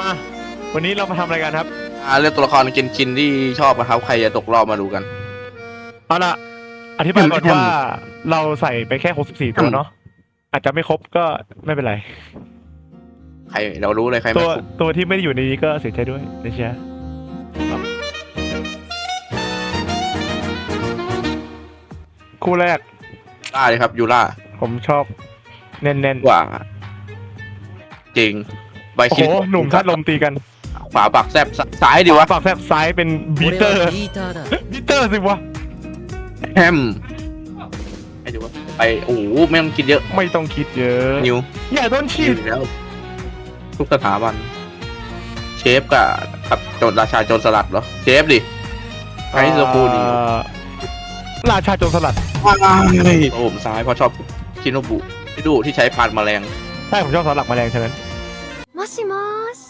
มา วันนี้เรามาทำอะไรกันครับ อ่าเรื่องตัวละครกินชินที่ชอบนะครับ ใครจะตกรอบมาดูกัน เอาละอธิบายก่อนอืมว่าเราใส่ไปแค่64ตัวเนาะอาจจะไม่ครบก็ไม่เป็นไร ใครเรารู้เลยใครตัไม่วครบตัวที่ไม่ได้อยู่ในนี้ก็เสียใจด้วยนะเชียคู่แรกล่าเลยครับยูล่าผมชอบ แน่นกว่า จริง ใบ ๆ โอ้ คิ โห ด หนุ่มทัดลมตีกัน ขวาปักแซบซ้ายดีวะ ปากแซบซ้ายเป็นบีเตอร์ ビーターだ บีเตอร์สิวะ แฮมให้ดูว่าไปโอ้โหไม่ต้องคิดเยอะ ไม่ต้องคิดเยอะ นิว อย่าโดนฉี นิว ด อยู่แล้ว ทุกสถาบัน เชฟกับกับโจรราชาโจรสลัดเหรอ เชฟดิไอ้สปูดี เอ่อราชาโจรสลัด ว้ายโอ้ผมซ้ายเพราะชอบคิโนบุที่ดูที่ใช้พานแมลง ใช่ผมชอบสลักแมลงฉะนั้น も しもーし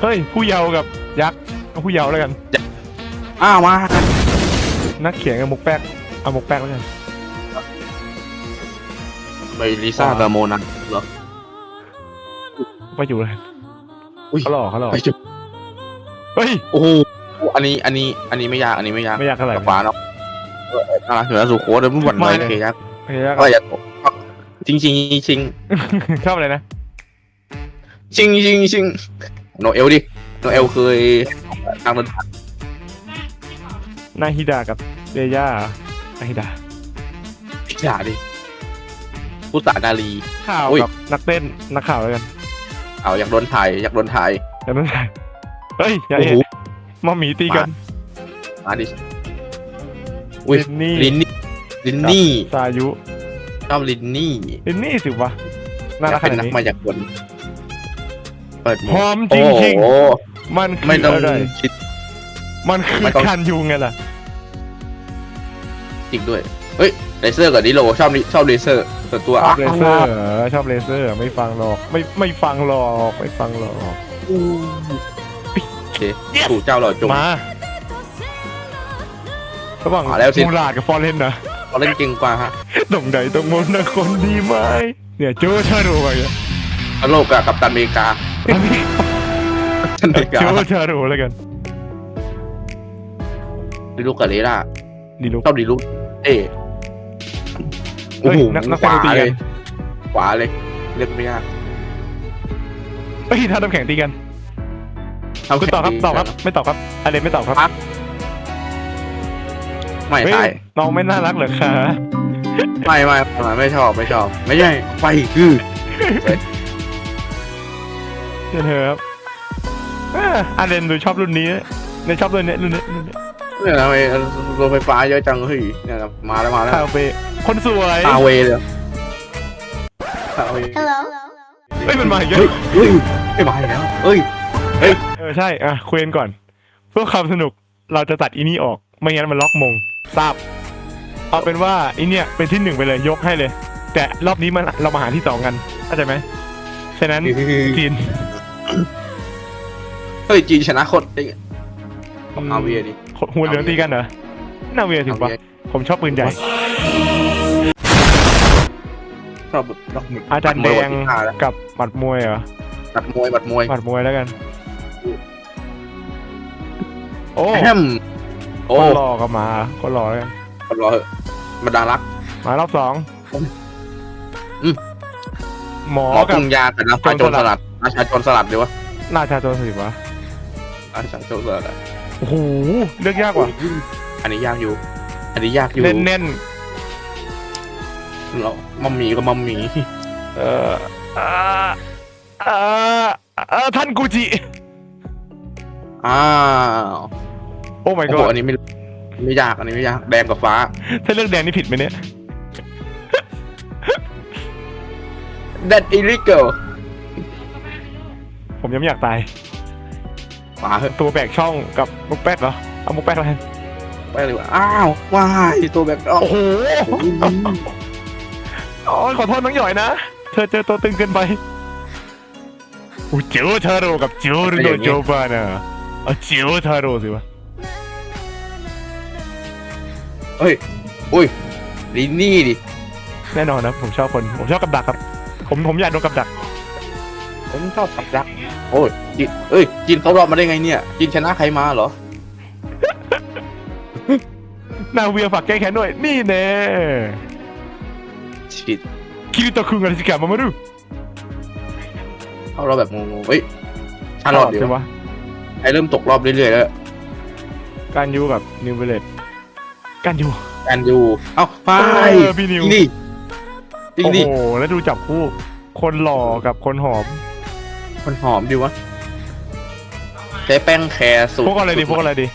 เฮ้ย ผู้เยาว์กับยักษ์เอาผู้เยาว์แล้วกัน อ้าวมา นักเขียนกับมุกแป๊กเอามุกแป๊กแล้วกัน ไปลิซ่ากับโมนันเหรอ ไปอยู่เลย อุ้ย เขาหล่อเขาหล่อ ไปจุด เฮ้ย โอ้โหอันนี้ อันนี้ อันนี้ไม่ยาก อันนี้ไม่ยาก ไม่อยากเท่าไหร่ กับฟ้าเนาะเออน่ารักอยู่แล้วสุโคตรเลยไม่หวั่นไหว ไม่เลย เคยัก ไม่อยาก ก็อย่าตกจริงจริงจริง ชอบอะไรนะ จริงจริงจริงโนเอลดิโนเอลเคยทางเดินทางนาฮิดากับเดย่านาฮิดาอย่าดิผู้สาดาลี ข่าวอุ้ยกับนักเต้นนักข่าวแล้วกันเอาอยากโดนถ่ายอยากโดนถ่ายแล้วนั่นใครเฮ้ยอย่าโอ้เห็โหนมาหมีตีกันมาดิอุ้ยลินนี่ลินนี่ลินนี่ซายุชอบลินนี่ลินนี่สิวะน่ารักขเป็นนาดนักนี้มาจาก คนเปิดหอมจริงโอ้จริงโหมันคืไม่อต้องอะไร คิด มันคือไม่ต้อง คันยุงไงล่ะจริงด้วย เฮ้ยเลเซอร์กับดิโลชอบนิชอบเลเซอร์ส่วนตัวชอบเลเซอร์อะเหรอชอบเลเซอร์ไม่ฟังหรอกไม่ไม่ฟังหรอกไม่ฟังหรอกโอเคถูกเจ้าหล่อจง มาระหว่างมาแล้วสิ มูลาดกับฟอร์เรนนะเขาเล่นเก่งกว่าฮะตรงใดตรงมนนะคนดีไหมเนี่ยโจชาโร่ไปอะ โลกกับกัปตันอเมริกากัปตันอเมริกาโจชาโร่แล้วกันดิลูกกับเลล่าดีลูกชอบดิลูกเอ๊ะเฮ้ยนักนักขวาเตะตีเลกัยนขวาเลยเลือกไม่ยากเฮ้ยท่าน้ำแข็งตีกันเาคุณตอบครับแข่งดีตอบครับ ไม่ตอบครับอะไรไม่ตอบครับไม่เฮ้ยตายน้องไม่น่ารักเหรอคะไม่ไม่ไม่ไม่ชอบไม่ชอบ ไม่ใช่ไปคือ เชิญเธอครับอ่าอาเรนดูชอบรุ่นนี้ในชอบรุ่นนี้รุ่นนี้รุ่นนี้เนี่ยทำไมรถไฟฟ้าเยอะจังเฮ้ยเนี่ยครับมาแล้วมาแล้วคาเฟ่คนสวยฮาเวย์เลยฮาเวย์ Hello เฮ้ยมันมาอีกแล้วเฮ้ยเฮ้ยไม่มาอีกแล้วเฮ้ย เออใช่อะคุยกันก่อน เพื่อความสนุกเราจะตัดอีนี่ออก ไม่งั้นมันล็อกมงทราบเอาเป็นว่าอีเนี่ยเป็นที่หนึ่งไปเลยยกให้เลย แต่รอบนี้มันเรามาหาที่สองกันเข้าใจไหมฉะนั้นจีน เฮ้ยจีนชนะโคตรได้ไงอาเวียดิหัวเหลืองตีกันเหรอนาเวียถึงปะผมชอบปืนใหญ่ ชอบแบบดอกหมึกอาจารย์แดงกับหมัดมวยเหรอบัดมวยบัดมวยหมัดมวยแล้วกัน โอ้แฮมคโอ้นหล่อก็มาคนหล่อแล้วกันรอเหอะมาดารัก มารอบสองอืมหมอหมอกัปบรุงยากับน้ำชาโจรสลัด น้ำชาโจรสลัดดีวะราชาโจรสิวะน้ำชาโจรสลัดอะโอ้โหเลือกยากว่ะอันนี้ยากอยู่ อันนี้ยากอยู่แน่นแน่นเรามัมหมี่กับมัมหมี่ๆเอ่ออ่าอ่าอ่าท่านกูจิอ้าวโอ้ my โอ้โห god อันนี้ไม่ไม่ยากอันนี้ไม่ยากแดงกับฟ้า ถ้าเลือกแดงนี่ผิดไหมเนี่ย That illegal ผมยังไม่อยากตายขวาเหอะตัวแบกช่องกับมุกแป๊กเหรอเอามุกแป๊กแล้วกันไปเลยว่ะอ้าวว้ายตัวแบบอ้าวโอ้โหอ๋อขอโทษน้องหย่อยนะ เธอเจอตัวตึงเกินไปอูเจียวทาโร่กับเจียวรุโดโจบานะเอาเจียวทาโร่สิวะเฮ้ยอุ้ยลินนี่ดิแน่นอนนะผมชอบคนผมชอบกับดักครับ ผมผมอยากโดนกับดัก ผมชอบสับยักษ์ โอ้ยจีนเอ้ยจีนเขารอบมาได้ไงเนี่ยจีนชนะใครมาเหรอ นาเวียฝากแก้แค้นด้วย นี่แน่ชิดคิริโตคุงอะไรสิกะมามาดูเขารอบแบบงงๆเฮ้ยชาลอดเดี๋ยวใช่ปะไอเริ่มตกรอบเรื่อยๆแล้วการยูกับนิวเวเลตการยู แอนยูเอ้าไปเออพี่นิว จริงดิจริงโอ้ดิโหแล้วดูจับคู่ คนหล่อกับคนหอม มันหอมดีวะใช้แป้งแคร์สูตรพวกอะไรดีพวกอะไรดี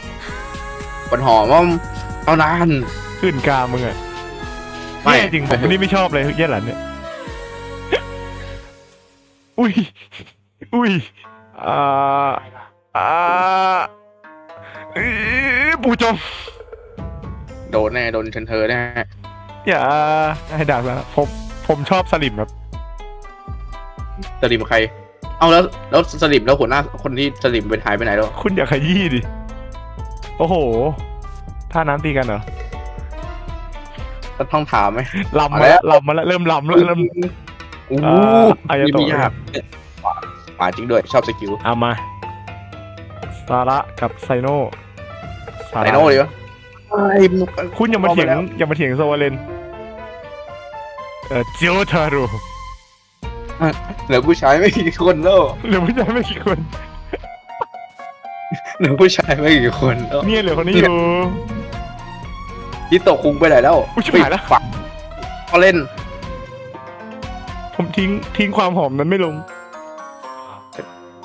มันหอมว่าเอานานขึ้นกามึงอะไม่แย่จริงผมคนนี้ไม่ชอบเลยแย่หลันเนี่ย อุ้ย อุ้ย อ่า อ่าอื้อปู่จงโดนแน่โดนเชนเธอแน่อย่าให้ด่าแล้วผมผมชอบสลิมครับสลิมใคร เอาแล้วแล้วสลิมแล้วหัวหน้าคนที่สลิมเป็นหายไปไหนแล้ว คุณอย่าขยี้ดิ โอ้โหท่าน้ำตีกันเหรอก็ต้องถามไหมลำเอามาแล้แล้ววลำมาแล้วเริ่มลำแล้วเริ่มโอ้โหอ่าอายาโตะนี่ไม่ยากหมาหมาจริงด้วยชอบสกิลเอามาซาระกับไซโน่ซาระไดโน่เลยวะไอ้คุณอย่ามาเถียงข้ไปแล้วอย่ามาเถียงโซวาเลนเออเจียวทารุ เหลือผู้ชายไม่กี่คนแล้วเหลือผู้ชายไม่กี่คน เหลือผู้ชายไม่กี่คนแล้วเนี่ยเหลือคนนี้อยู่ที่ตกคุงไปไหนแล้วอุ๊ยชิบหายแล้วฝักก็เล่น ผมทิ้งทิ้งความหอมนั้นไม่ลง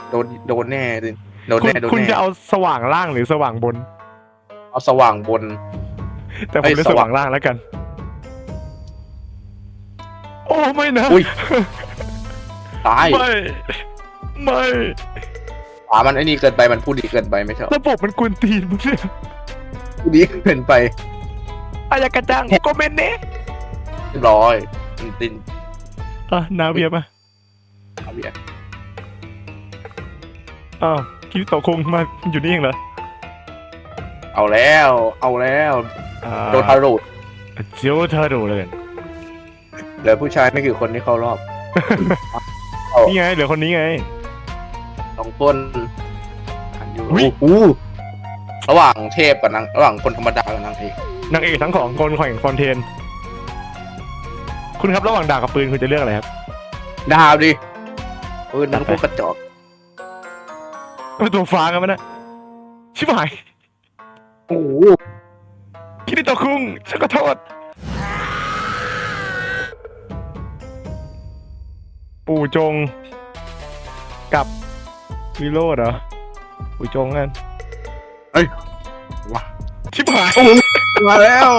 โดนโดนแน่ดิโดนคุณแน่โดนคุณแน่จะเอาสว่างล่างหรือสว่างบน เอาสว่างบน แต่ผมเอ้ยเลือกสสว่าว่างงล่างแล้วกัน โอ้ไม่นะอุ๊ย ตายไม่ ไม่ขวามันไอ้นี่เกินไปมันพูดดีเกินไปไม่ชอบระบบมันกวนตีนมั้งเนี่ยพูดดีเกินไปอายากระจังก็เมนเน่เรียบร้อยมันตินอะนาเบียมาเอาเบียร์อ้าวคิดโตะคงมาอยู่นี่เองเหรอเอาแล้ว เอาแล้วอ่าโดนทารุเจียวทารุเลยกันเหลือผู้ชายไม่กี่คนที่เข้ารอบ นี่ไงเหลือคนนี้ไง สองคนอันอยู่อุ๊ยโอ้โหระหว่างเทพกับนางระหว่างคนธรรมดากับนางเอกนางเอกทั้งของคนแข่งคอนเทนต์คุณครับระหว่างดาบกับปืนคุณจะเลือกอะไรครับดาวดิปืนนั้นพวกกระจอกเป็นตัวฟ้ากันไหมนะชิบหายโอ้โหคิริโตะคุงฉันก็โทษ ปู่จง กับวิโรดเหรอ ปู่จงกันว้าชิบหายมาแล้ว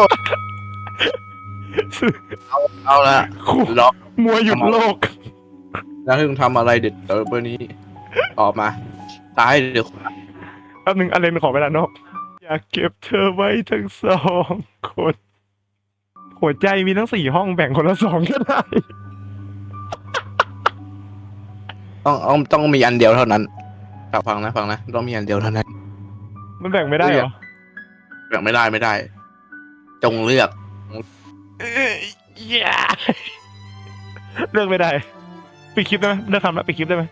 เอาละคู่ล็อกมัวหยุดโลกแล้วถึงทำอะไรเด็ดเติร์เบอร์นี้ ออกมาตายเดี๋ยวแป๊บหนึ่งอเลนขอเวลานอกอยากเก็บเธอไว้ทั้งสองคน หัวใจมีทั้งสี่ห้องแบ่งคนละสองก็ได้ ต้องต้องต้องมีอันเดียวเท่านั้นครับฟังนะฟังนะต้องมีอันเดียวเท่านั้นมันแบ่งไม่ได้เหรอแบ่งไม่ได้ไม่ได้ จงเลือกเอ้ยอย่าเลือกไม่ได้ปิดคลิปได้ไหมเลิกทำแล้วปิดคลิปได้ไหม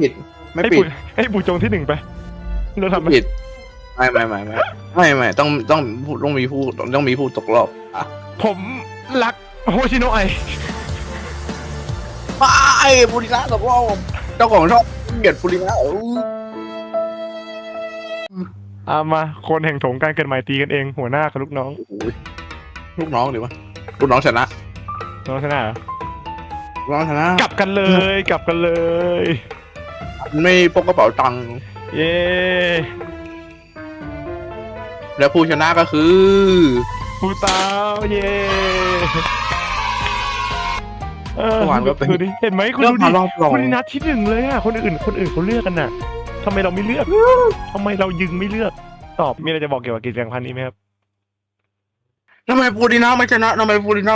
ผิดไม่ให้ปิปู่ดให้ปู่จงที่หนึ่งไปเลิกทำไหมผิดไม่ไม่ไม่ไม่ไม่ไม่ต้องต้องต้องมีผู้ต้องมีผู้ตกรอบอะผมรักโฮชิโนะไอ ไอ้ฟูรินะตกรอบเจ้าของชอบเกลียดฟูรินะเอออามาคนแห่งถงการเกิดใหม่ตีกันเองหัวหน้ากับลูกน้องโอ้ยลูกน้องดีวะลูกน้องชนะน้องชนะเหรอลูกน้องชนะ กลับกันเลยกลับกันเลย ไม่พกกระเป๋าตังค์เย้แล้วผู้ชนะก็คือ ผู้สาวเย้ เออเมื่อวานก็เป็นดูดิเห็นไหมคุณเลือกดูดิมารอบรองคุณนัดที่หนึ่งเลยอะคนอื่นคนอื่นเขาเลือกกันน่ะทำไมเราไม่เลือกทำไมเรายึงไม่เลือก ตอบมีอะไรจะบอกเกี่ยวกับกิจกรรมครั้งนี้ไหมครับทำไมฟูรินะไม่ชนะทำไมฟูรินะ